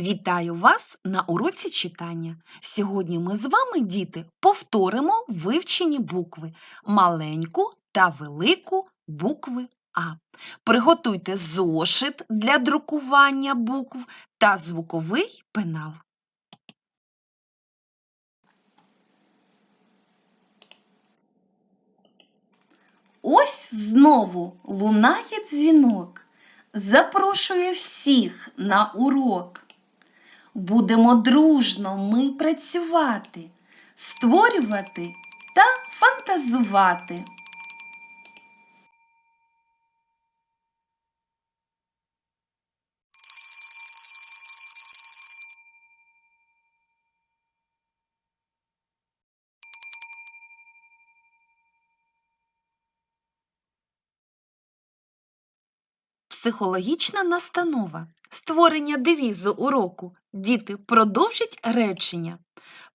Вітаю вас на уроці читання. Сьогодні ми з вами, діти, повторимо вивчені букви маленьку та велику букви А. Приготуйте зошит для друкування букв та звуковий пенал. Ось знову лунає дзвінок. Запрошує всіх на урок. Будемо дружно ми працювати, створювати та фантазувати. Психологічна настанова. Створення девізу уроку. Діти продовжать речення.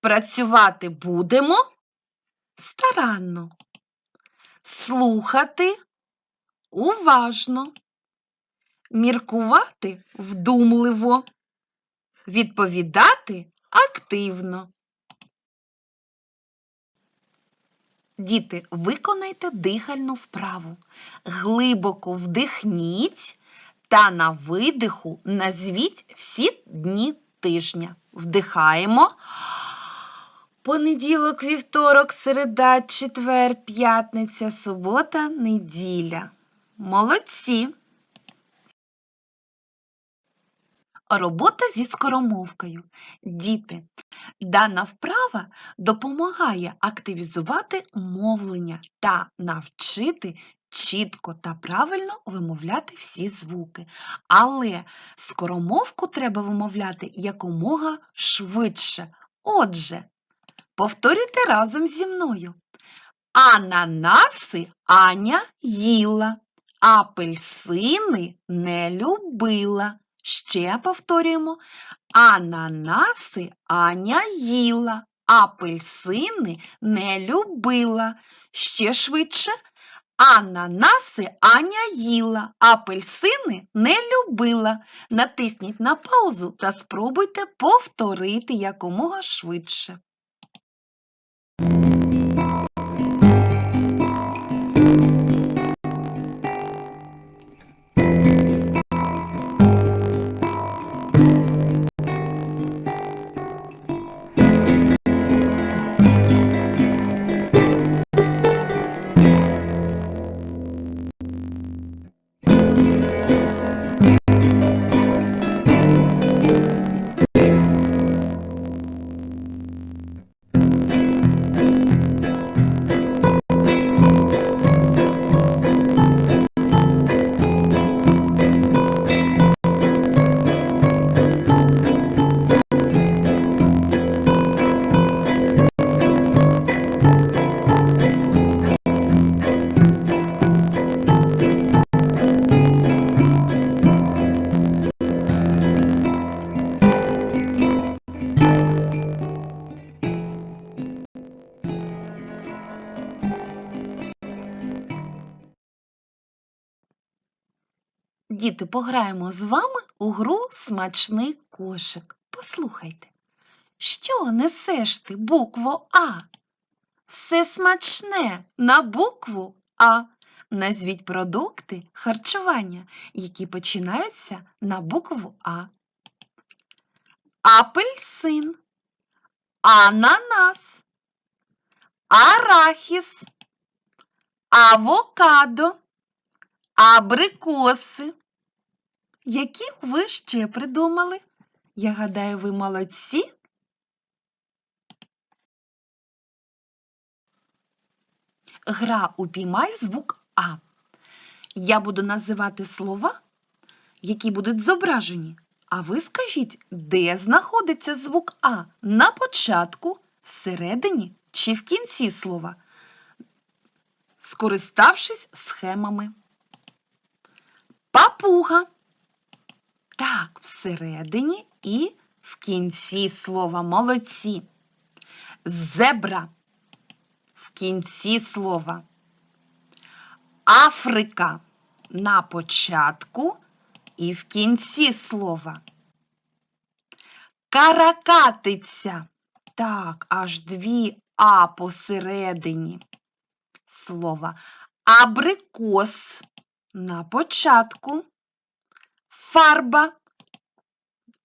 Працювати будемо старанно. Слухати уважно. Міркувати вдумливо. Відповідати активно. Діти, виконайте дихальну вправу. Глибоко вдихніть та на видиху назвіть всі дні тижня. Вдихаємо. Понеділок, вівторок, середа, четвер, п'ятниця, субота, неділя. Молодці. Робота зі скоромовкою. Діти, дана вправа допомагає активізувати мовлення та навчити чітко та правильно вимовляти всі звуки. Але скоромовку треба вимовляти якомога швидше. Отже, повторюйте разом зі мною. Ананаси Аня їла, апельсини не любила. Ще повторюємо. Ананаси Аня їла, апельсини не любила. Ще швидше. Ананаси Аня їла, апельсини не любила. Натисніть на паузу та спробуйте повторити якомога швидше. Діти, пограємо з вами у гру смачний кошик. Послухайте. Що несеш ти букву А? Все смачне на букву А. Назвіть продукти харчування, які починаються на букву А. Апельсин, ананас, арахіс, авокадо, абрикоси. Які ви ще придумали? Я гадаю, ви молодці. Гра упіймай звук А. Я буду називати слова, які будуть зображені. А ви скажіть, де знаходиться звук А? На початку, всередині чи в кінці слова, скориставшись схемами. Папуга. Так, всередині і в кінці слова молодці. Зебра в кінці слова. Африка на початку і в кінці слова. Каракатиця. Так, аж дві А посередині слова. Абрикос на початку. Фарба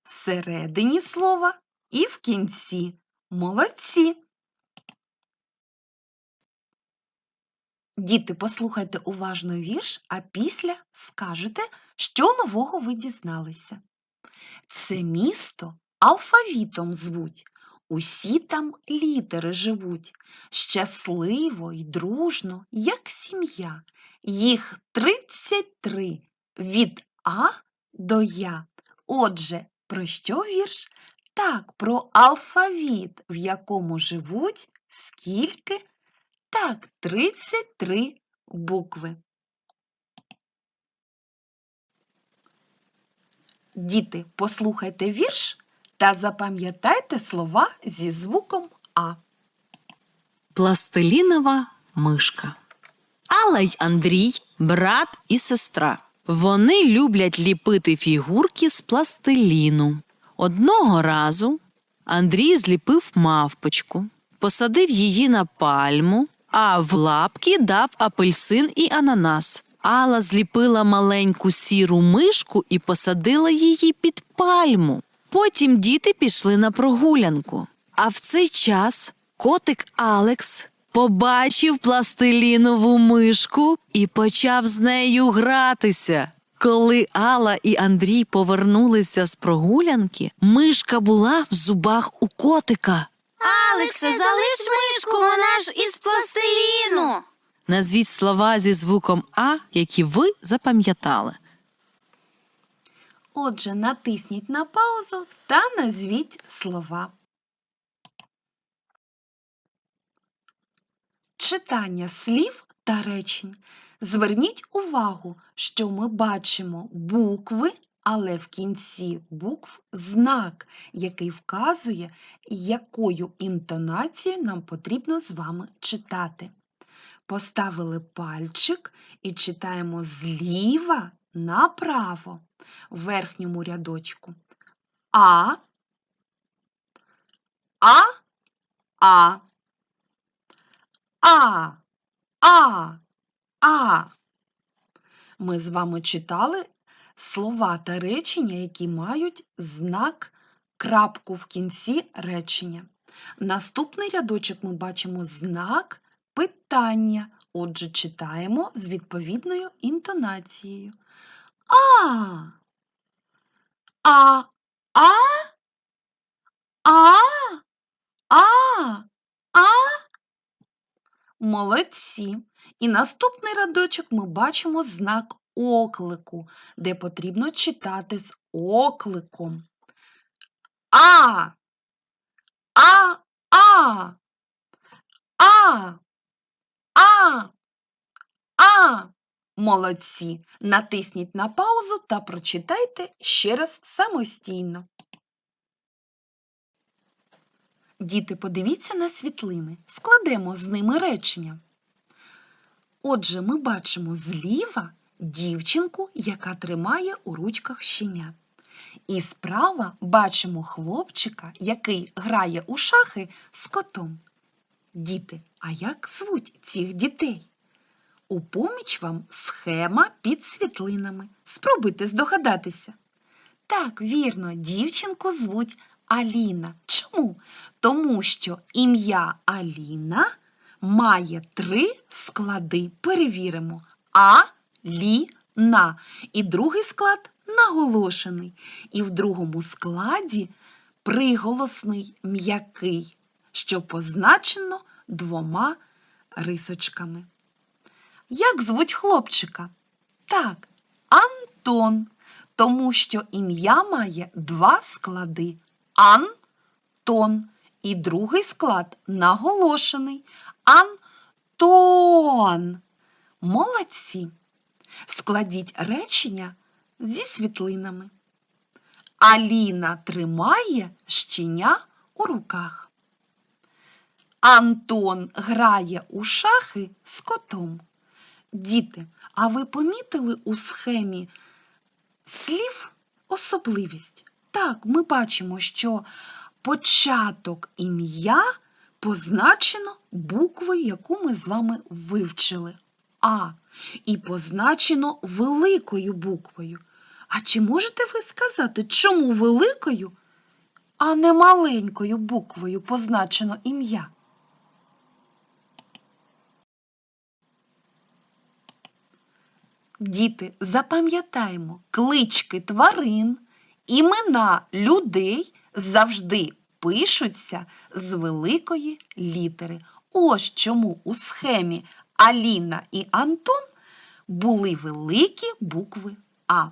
всередині слова і в кінці. Молодці. Діти, послухайте уважно вірш, а після скажете, що нового ви дізналися. Це місто алфавітом звуть. Усі там літери живуть. Щасливо й дружно, як сім'я. Їх 33 від А до Я. Отже, про що вірш? Так, про алфавіт, в якому живуть скільки? Так, 33 букви. Діти, послухайте вірш та запам'ятайте слова зі звуком А. Пластилінова мишка. Алла й Андрій, брат і сестра. Вони люблять ліпити фігурки з пластиліну. Одного разу Андрій зліпив мавпочку, посадив її на пальму, а в лапки дав апельсин і ананас. Алла зліпила маленьку сіру мишку і посадила її під пальму. Потім діти пішли на прогулянку. А в цей час котик Алекс побачив пластилінову мишку і почав з нею гратися. Коли Алла і Андрій повернулися з прогулянки, мишка була в зубах у котика. Алексе, залиш мишку, вона ж із пластиліну. Назвіть слова зі звуком А, які ви запам'ятали. Отже, натисніть на паузу та назвіть слова. Читання слів та речень. Зверніть увагу, що ми бачимо букви, але в кінці букв знак, який вказує, якою інтонацією нам потрібно з вами читати. Поставили пальчик і читаємо зліва направо в верхньому рядочку. А, А, А, А, А, А. Ми з вами читали слова та речення, які мають знак крапку в кінці речення. Наступний рядочок ми бачимо знак питання. Отже, читаємо з відповідною інтонацією. А. А. А. А. А. Молодці. І наступний рядочок ми бачимо знак оклику, де потрібно читати з окликом. А. А. А. А. А. А. Молодці. Натисніть на паузу та прочитайте ще раз самостійно. Діти, подивіться на світлини. Складемо з ними речення. Отже, ми бачимо зліва дівчинку, яка тримає у ручках щеня. І справа бачимо хлопчика, який грає у шахи з котом. Діти, а як звуть цих дітей? У поміч вам схема під світлинами. Спробуйте здогадатися. Так, вірно, дівчинку звуть Аліна. Чому? Тому що ім'я Аліна має три склади. Перевіримо. А-лі-на. І другий склад наголошений. І в другому складі приголосний м'який, що позначено двома рисочками. Як звуть хлопчика? Так, Антон, тому що ім'я має два склади Антон. І другий склад наголошений Антон. Молодці. Складіть речення зі світлинами. Аліна тримає щеня у руках. Антон грає у шахи з котом. Діти, а ви помітили у схемі слів особливість? Так, ми бачимо, що початок ім'я позначено буквою, яку ми з вами вивчили. А. І позначено великою буквою. А чи можете ви сказати, чому великою, а не маленькою буквою позначено ім'я? Діти, запам'ятаємо, клички тварин, імена людей завжди пишуться з великої літери. Ось чому у схемі Аліна і Антон були великі букви А.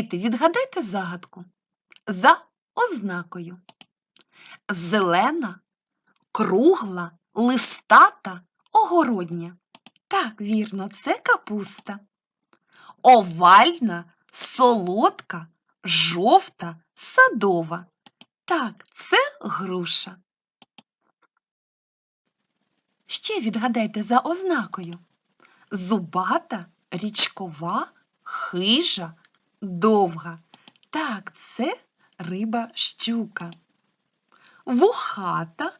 Діти, відгадайте загадку. За ознакою. Зелена, кругла, листата, огородня. Так, вірно, це капуста. Овальна, солодка, жовта, садова. Так, це груша. Ще відгадайте за ознакою. Зубата, річкова, хижа, довга. Так, це риба щука. Вухата,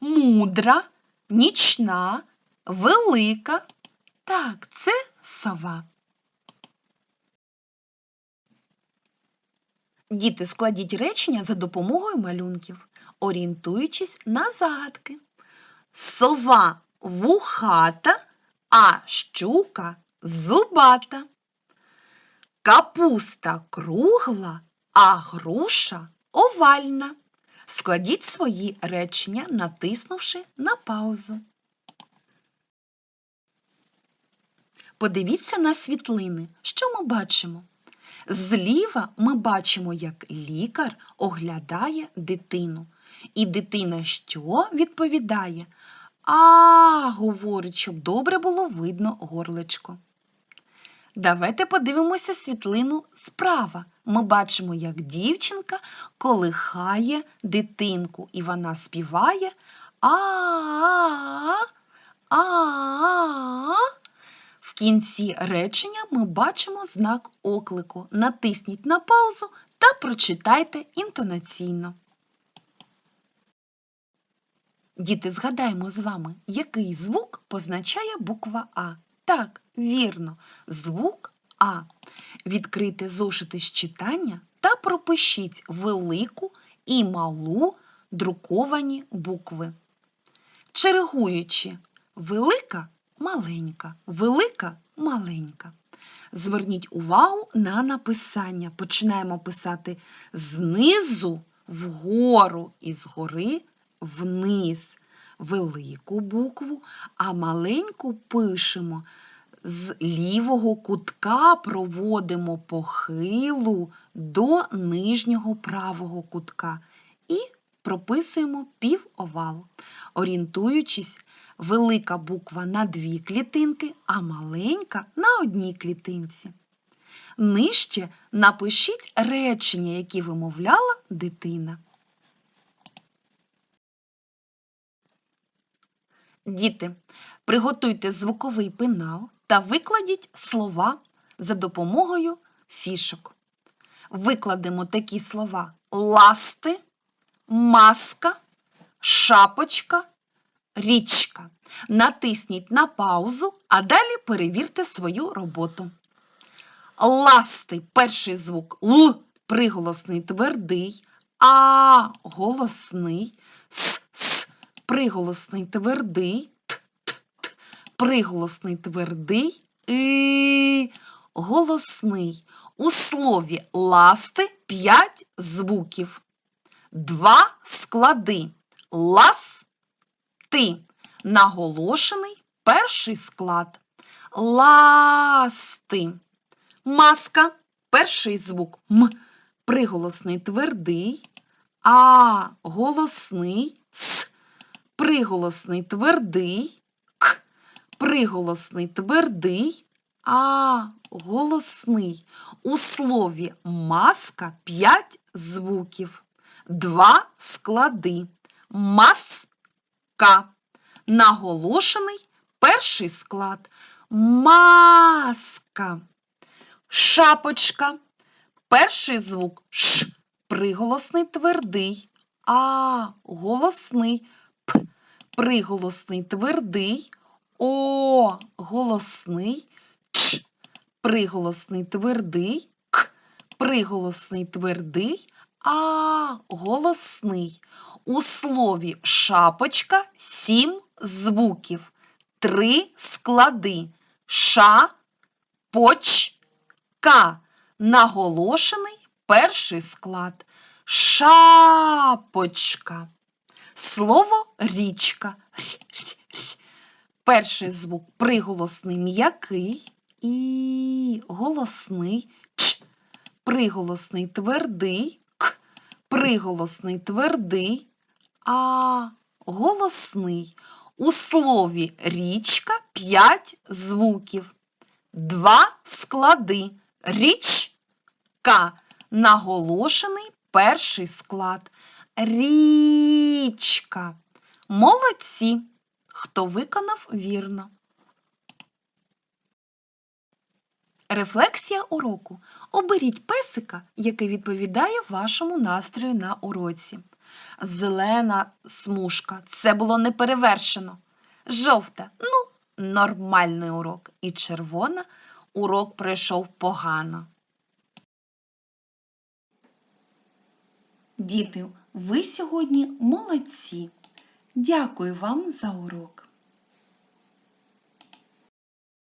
мудра, нічна, велика. Так, це сова. Діти, складіть речення за допомогою малюнків, орієнтуючись на загадки. Сова вухата, а щука зубата. Капуста кругла, а груша овальна. Складіть свої речення, натиснувши на паузу. Подивіться на світлини. Що ми бачимо? Зліва ми бачимо, як лікар оглядає дитину. І дитина що відповідає? А, говорить, щоб добре було видно горлечко. Давайте подивимося світлину справа. Ми бачимо, як дівчинка колихає дитинку, і вона співає а а а В кінці речення ми бачимо знак оклику. Натисніть на паузу та прочитайте інтонаційно. Діти, згадаємо з вами, який звук позначає буква А. Так, вірно, звук А. Відкрийте зошити з читання та пропишіть велику і малу друковані букви. Чергуючи велика маленька, велика маленька. Зверніть увагу на написання. Починаємо писати знизу вгору і згори вниз велику букву, а маленьку пишемо з лівого кутка проводимо похилу до нижнього правого кутка і прописуємо півовал, орієнтуючись, велика буква на дві клітинки, а маленька на одній клітинці. Нижче напишіть речення, які вимовляла дитина. Діти, приготуйте звуковий пенал та викладіть слова за допомогою фішок. Викладемо такі слова ласти, маска, шапочка, річка. Натисніть на паузу, а далі перевірте свою роботу. Ласти перший звук Л приголосний твердий, А голосний, С, С приголосний твердий, Т, Т, Т приголосний твердий, І голосний. У слові ласти п'ять звуків. Два склади. Лас ти. Наголошений перший склад. Ласти. Маска. Перший звук М. Приголосний твердий. А. Голосний. С. Приголосний твердий. К. Приголосний твердий. А. Голосний. У слові маска п'ять звуків. Два склади. Маска. Наголошений перший склад. Маска. Шапочка. Перший звук Ш. Приголосний твердий. А. Голосний. Приголосний твердий. О. Голосний. Ч. Приголосний твердий. К. Приголосний твердий. А. Голосний. У слові шапочка сім звуків. Три склади. Ша. Поч. К. Наголошений перший склад. Шапочка. Слово річка. Рі, рі, рі. Перший звук приголосний м'який і голосний ч. Приголосний твердий к. Приголосний твердий а. Голосний. У слові річка п'ять звуків. Два склади. Річка. Наголошений перший склад. Річка. Молодці. Хто виконав вірно. Рефлексія уроку. Оберіть песика, який відповідає вашому настрою на уроці. Зелена смужка. Це було неперевершено. Жовта. Ну, нормальний урок. І червона урок пройшов погано. Діти, ви сьогодні молодці. Дякую вам за урок.